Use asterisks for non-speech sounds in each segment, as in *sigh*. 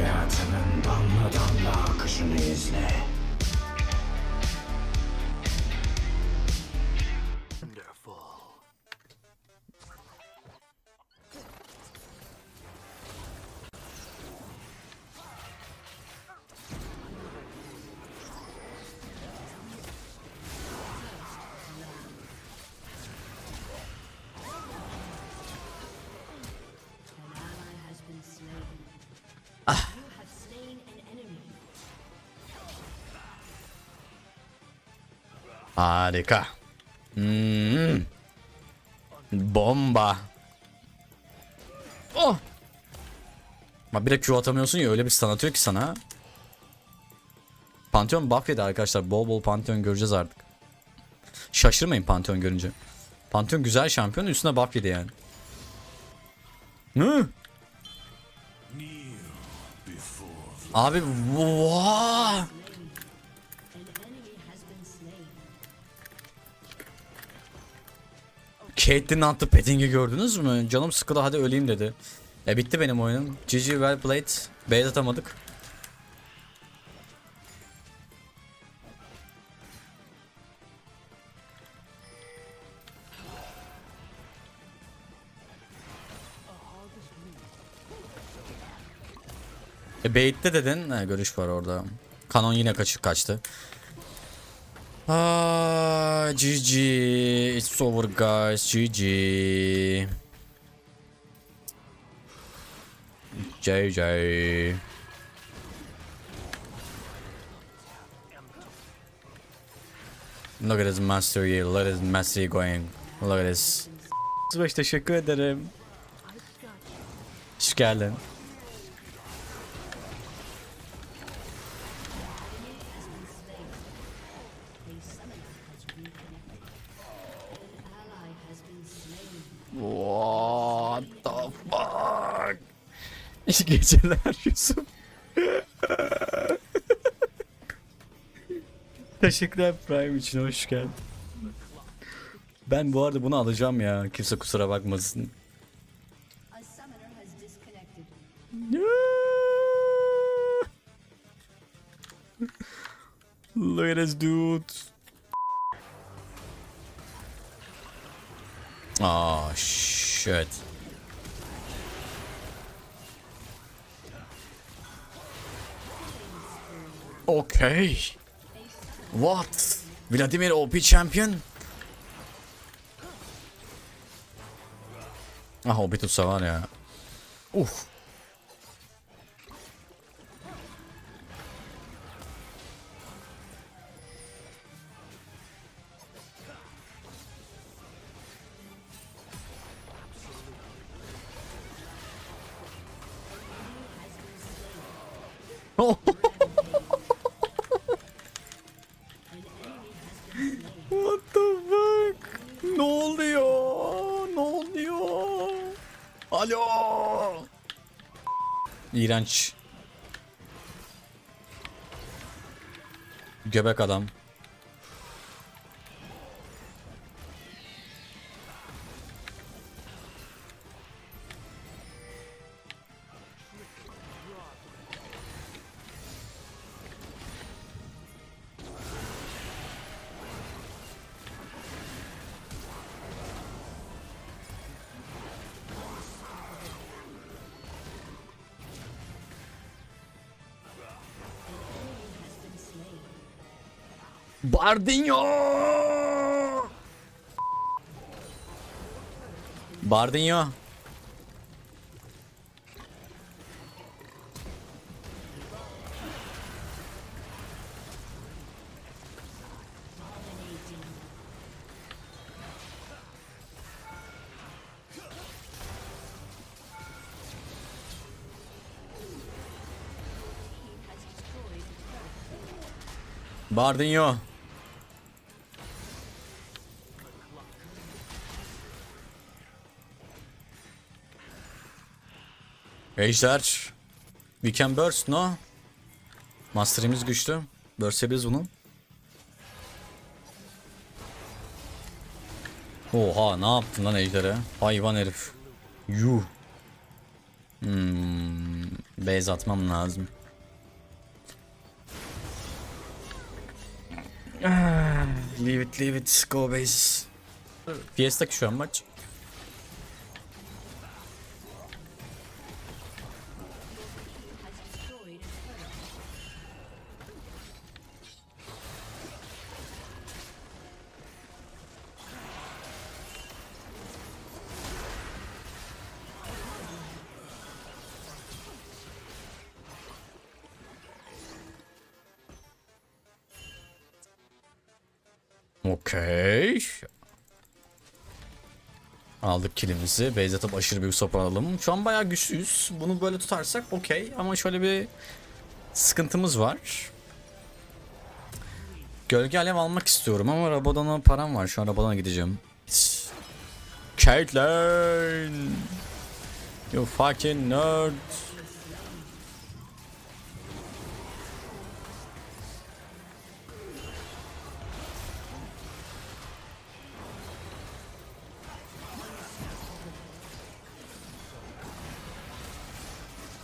Hayatının damla damla akışını izle. Harika. Hmm. Bomba. Oh. Bir de Q atamıyorsun ya öyle bir stun atıyor ki sana. Pantheon buff yedi arkadaşlar. Bol bol Pantheon göreceğiz artık. Şaşırmayın Pantheon görünce. Pantheon güzel şampiyon üstüne buff yedi yani. Hı? Abi vaa! Caitlyn'in attığı petting'i gördünüz mü? Canım sıkıldı hadi öleyim dedi. E bitti benim oyunum. GG well played. B'ye atamadık. E bait'te dedin. Ne görüş var orada. Kanon yine kaçıp kaçtı. Ah, GG. It's over guys. GG. JJ. Look at his mastery. Look at his mastery going. Look at this. Beş teşekkür ederim. Hoş geldin. What the fuck? İyi geceler *laughs* Yusuf. Teşekkürler Prime için hoş geldin. Ben bu arada bunu alacağım ya. Kimse kusura bakmasın. *laughs* Look at this dude. Oh shit. Okay. What? Vladimir OP champion? Ah OP tutsa var ya. Uf. What the fuck? Ne oluyor? Ne oluyor? Alo. İğrenç. Göbek adam. Bardinho! Bardinho. Bardinho. Ejder. We can burst no? Master'imiz güçlü. Burst'ebiliriz bunu. Oha ne yaptın lan Ejder'e? Hayvan herif. Yuh. Hmm, base atmam lazım. Ah, leave it, leave it, go base. Fiesta şu an maç. Okey. Aldık kilimizi. Base atıp aşırı büyük sop alalım. Şu an bayağı güçlüyüz. Bunu böyle tutarsak okey. Ama şöyle bir sıkıntımız var. Gölge alev almak istiyorum ama Rabadon'a param var. Şu an Rabadon'a gideceğim. Caitlyn! You fucking nerd!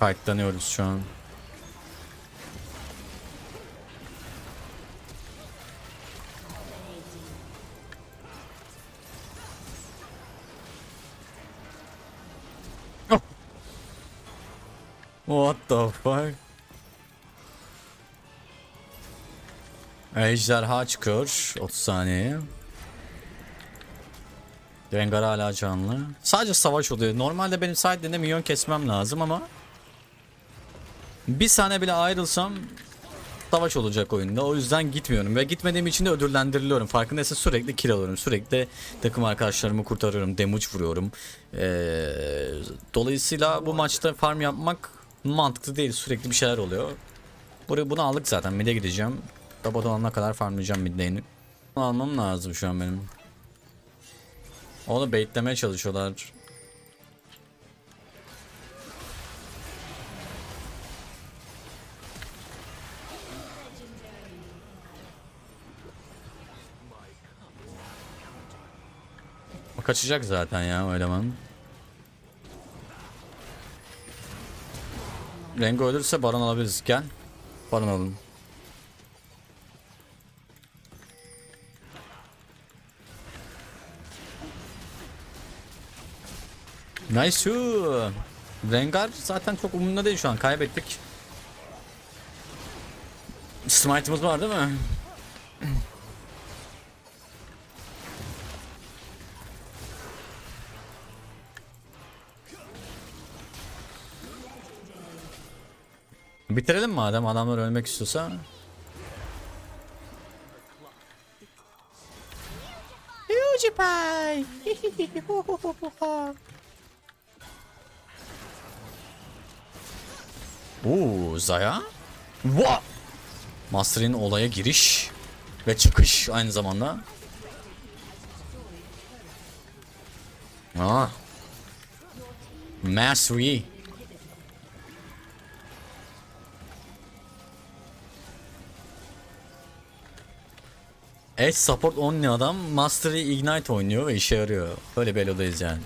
Fightlanıyoruz şu an. Oh. What the fuck? Ejderha çıkıyor 30 saniye. Rengar hala canlı. Sadece savaş oluyor. Normalde benim side'de minyon kesmem lazım ama bir saniye bile ayrılsam savaş olacak oyunda. O yüzden gitmiyorum ve gitmediğim için de ödüllendiriliyorum. Farkındaysa sürekli kill alıyorum. Sürekli takım arkadaşlarımı kurtarıyorum. Damage vuruyorum. Ee, dolayısıyla bu maçta farm yapmak mantıklı değil. Sürekli bir şeyler oluyor. Burayı bunu aldık zaten. Mid'e gideceğim. Tabat olana kadar farmlayacağım mid lane'i. Almam lazım şu an benim. Onu baitlemeye çalışıyorlar. Kaçacak zaten ya o eleman. Rengo ölürse baron alabiliriz. Gel. Baron alalım. Nice. Rengar zaten çok umurunda değil şu an. Kaybettik. Smite'ımız var değil mi? Bitirelim madem adamlar ölmek istiyorsa. PewDiePie. *laughs* Oo Zaya. What? Master'in olaya giriş ve çıkış aynı zamanda. Ah. Mastery. Edge support only adam Mastery Ignite oynuyor ve işe yarıyor. Böyle bir elodayız yani.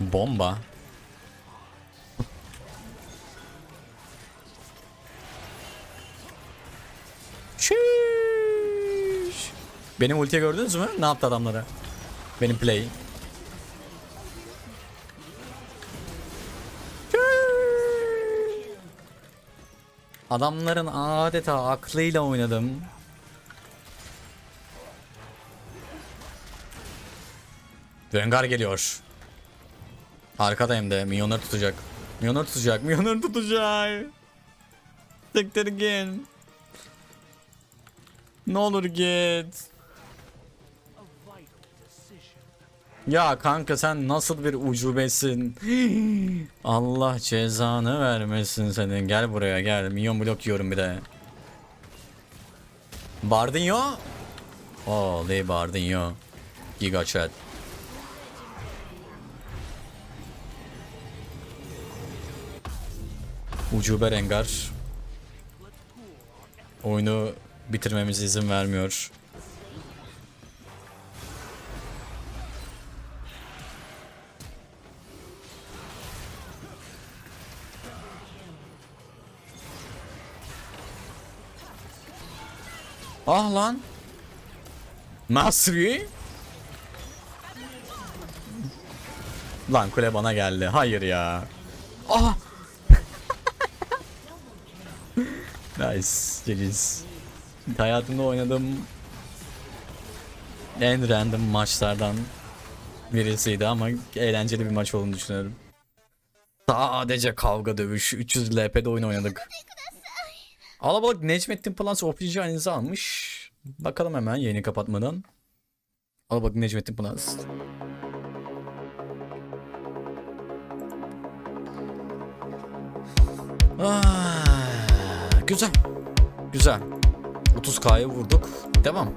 Bomba. Şiş. Benim ultiyi gördünüz mü? Ne yaptı adamlara? Benim play. Adamların adeta aklıyla oynadım. Rengar geliyor. Arkadayım de. Minyonları tutacak. Minyonları tutacak. Minyonları tutacak. Siktir git. Ne olur git. Ya kanka sen nasıl bir ucubesin. *gasps* Allah cezanı vermesin senin. Gel buraya gel. Minyon blok yiyorum bir de. Bardinho. Oley Bardinho. Giga chat. ucube rengar oyunu bitirmemize izin vermiyor. Ah lan. Masri. Lan kule bana geldi. Hayır ya. Ah. Nice. GG's. Hayatımda oynadığım en random maçlardan birisiydi ama eğlenceli bir maç olduğunu düşünüyorum. Sadece kavga dövüş 300 LP'de oyun oynadık. Alabalık Necmettin Plus OPG halinize almış. Bakalım hemen yayını kapatmadan. Alabalık Necmettin Plus. Ah, güzel. Güzel. 30K'yı vurduk. Devam.